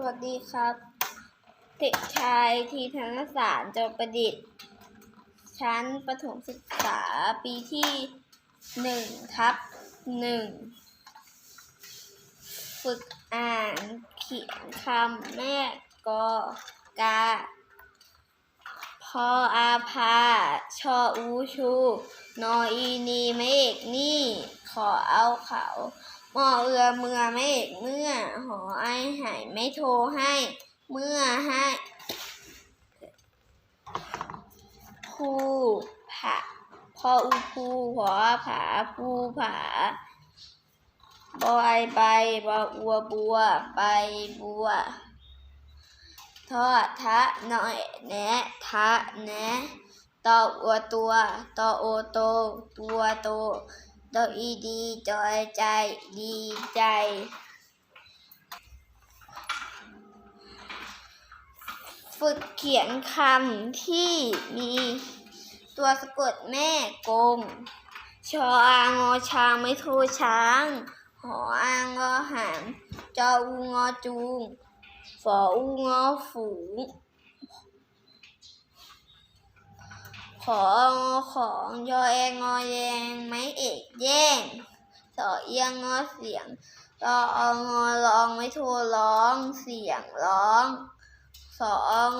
สวัสดีครับ เด็กชายทีธนสารจประดิษฐ์ ชั้นประถมศึกษาปีที่หนึ่งทับหนึ่งฝึกอ่านเขียนคำแม่กอกาพออาพา ชออูชู นออีนีเมฆนี่ ขอเอาเขา มอเอือเมื่อเมฆเมื่อ หอไอหายไม่โทรให้ เมื่อให้ผู้ผาพออูภูหอผาภูผาบอยใบบออัวบัวใบบัว ทอดทะหน่อยแนะทะแนะตออัวตัวตอโอโต ตัวโต ตออีดีจอยใจดีใจฝึกเขียนคำที่มีตัวสะกดแม่กง ชออางอช้างไม่โทรช้าง หออางอหางจออูงอจูง ฝออูงอฝูง ของของยอแองอแยงไม้เอกแย่งสอเอียงงอเสียงรอองอร้องไม่โทรร้องเสียงร้องสอง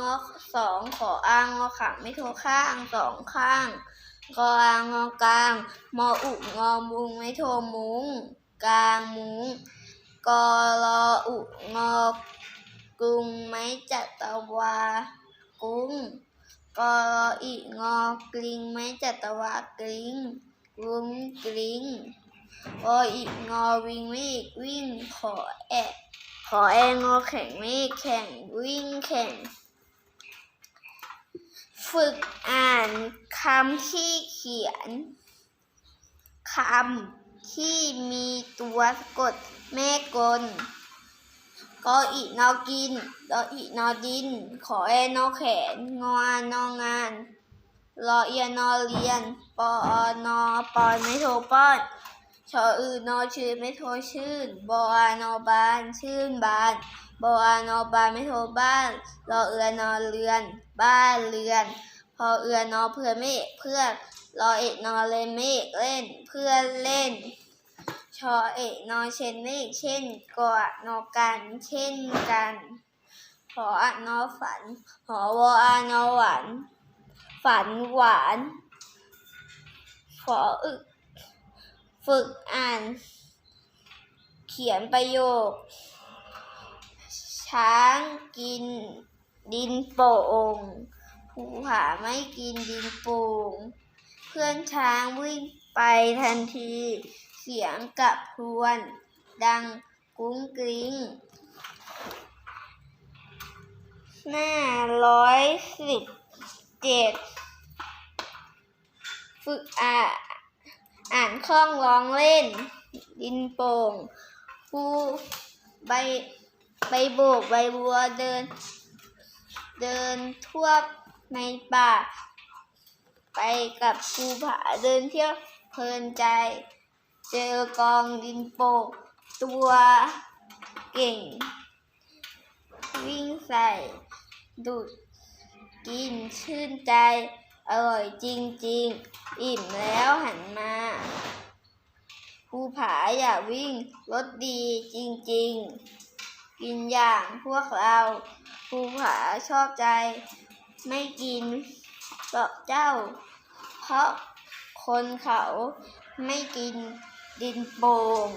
สองขออ้างงอขังไม่โทรข้างสองข้างกออางงอกลางมออุงอมุงไม่โทรมุงกลางมุงกอรออุงอกรุงไม่จัตวากุ้ง กอรออีงอกลิงไม่จัตวากลิงกุ้งกลิงกออีงอวิ่งวิ่งวิ่งขอแอะขอแองอแข่งไม่แข่งวิ่งแข่ง ฝึกอ่านคำที่เขียนคำที่มีตัวสะกดแม่กล ออีนอกินดออีนอดิน ขอแอนอแขน งอนองาน รอเอียนอเรียน ปออนอปอยไม่โทรป้อน ชออือนอชื่นไม่โทรชื่นบอานอบานชื่นบานบอานอบานไม่โทรบ้าน รอเอือนอเรือน บ้านเรือน พอเอือนอเพื่อเมฆเพื่อนรอเอกนอเล่นเมฆเล่น เพื่อนเล่น ชอเอกนอเช่นเมฆเช่นกออะนอกันเช่นกันหออะนอฝัน หอวออานอหวานฝันหวานขออึกฝึกอ่าน เขียนประโยค ช้างกินดินโป่งภูผาไม่กินดินโป่งเพื่อนช้างวิ่งไปทันที สียงกับพรวน ดังกุ้งกริ้งหน้าร้อยสิบเจ็ดฝึกอ่านอ่านคล่องร้องเล่น ดินโป่งภูใบใบโบกใบบัวเดิน เดินทั่วในป่า ไปกับภูผาเดินเที่ยวเพลินใจ เจอกองดินโปตัวเก่ง วิ่งใส่ดูดกินชื่นใจ อร่อยจริง ๆ อิ่มแล้วหันมาภูผาอย่าวิ่งรถดีจริง ๆ กินอย่างพวกเราภูผาชอบใจ ไม่กินเกาะเจ้า เพราะคนเขาไม่กิน ดินโป่ง